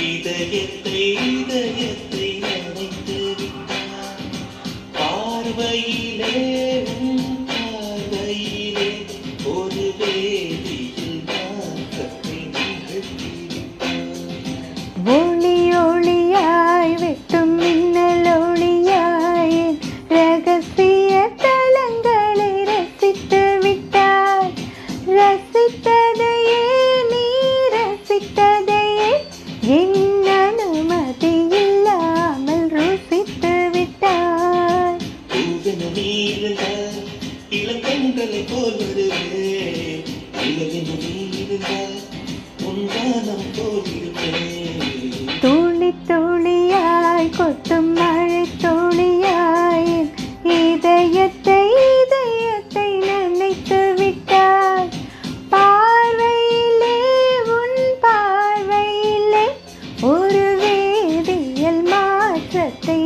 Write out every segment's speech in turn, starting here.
你的眼泪你的眼泪 துளி துளியாய் கொத்தும் மழை துளியாய் இதயத்தை இதயத்தை நினைத்து விட்டாய். பார்வையிலே உன் பார்வையிலே ஒரு வேதியியல் மாற்றத்தை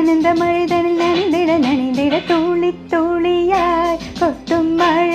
ആനന്ദമഴ തണിൽ നണിതിട തൂളി തുള്ളി തുള്ളിയായി കൊത്തും മഴ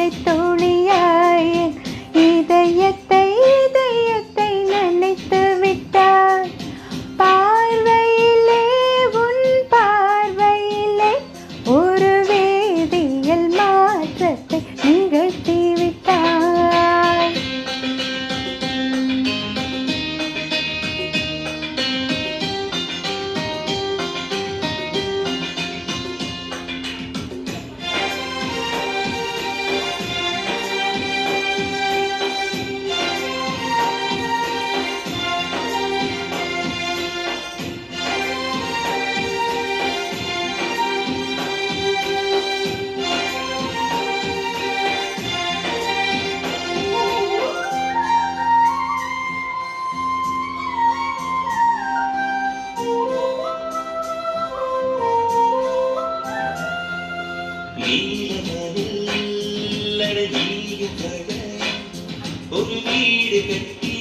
ஒரு வீடு கட்டி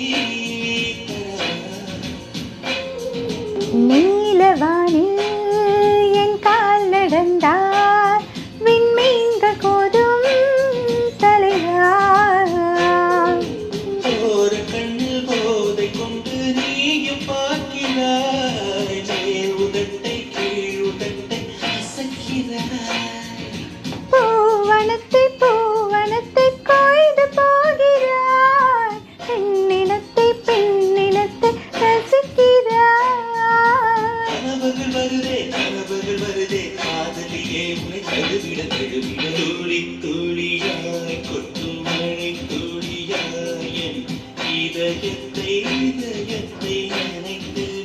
நீலவானில் என் கால் நடந்தார் விடகழுவிட தூளி தூளியாய் கொட்டும் மணி தூளியாய் இதயத்தை இதயத்தை அனைத்து